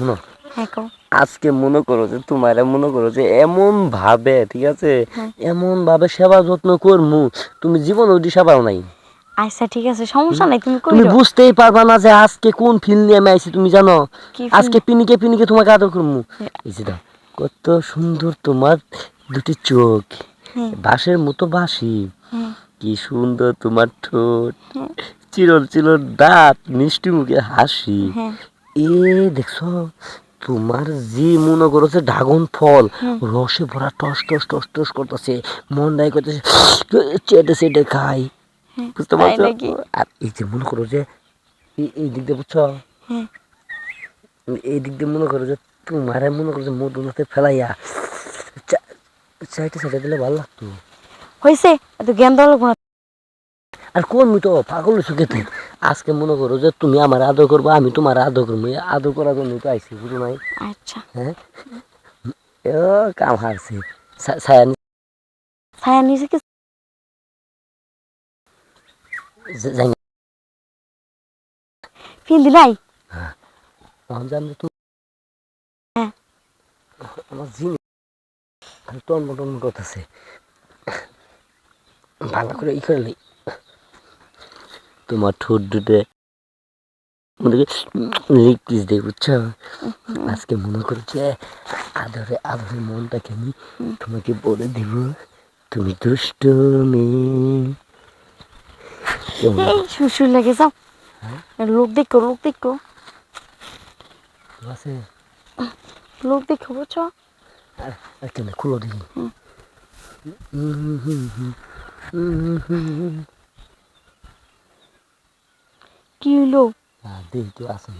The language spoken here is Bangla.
শোনো। হ্যাঁ আজকে মনে করো যে তোমার মনে করো যে এমন ভাবে ঠিক আছে? হ্যাঁ। এমন ভাবে সেবা যত্ন করমু তুমি জীবন ওইটি সেবাও নাই। আচ্ছা ঠিক আছে সমস্যা নাই তুমি তুমি বুঝতেই পারবা না যে আজকে কোন ফিল নিয়ে আমি আইছি তুমি জানো? আজকে পিনিকে পিনিকে তোমাকে আদর করমু। হ্যাঁ। এই যে কত সুন্দর তোমার দুটি চোখ। বাঁশের মতো বাঁশি। কি সুন্দর তোমার ঠোঁট। চিরল চিরল দাঁত মিষ্টি মুখে হাসি এ দেখছ তোমার যে মনে করো যে ড্রাগন ফল। রসে ভরা টস টস টস টস করতেছে মন ডাই করতেছে চেটে চেটে খাই। বুঝতে পারছ আর এই যে মনে করো যে এই- দিক দিয়ে বুঝছ এই দিক দিয়ে মনে করো যে তোমারে মনে করো যে মধুনাতে ফেলাইয়া চা- চাইতে চাইতে দিলে ভালো লাগতো। হয়েছে এত জ্ঞান দেওয়া লাগবো না আর কোন তো পাগল তুই আজকে মনে করো যে তুমি আমার আদর করবা আমি তোমার আদর করব। আদর করার জন্য তো আইসি বুঝো নাই? আচ্ছা। হ্যাঁ? ও কাম হারছে। ছায়া ছায়া নিচে কি যা- যাই ফিল দিলাই? তখন জানলে তুমি হ্যাঁ। আমার জিনিস খালি করতেছে। ভালো করে ই করে লই। তোমার ঠোঁট দুটে। লিক পিস দিয়ে বুঝছ? আজকে মনে করছে আদরে আদরে মনটাকে আমি তোমাকে বলে দিব তুমি দুষ্ট মেয়ে। শুশুর লাগে যাও। লোক দেখো লোক দেখো। আছে। লোক দেখো বুঝছ? আর কেন খুলো দেখি। কি হলো দেখি তো আছে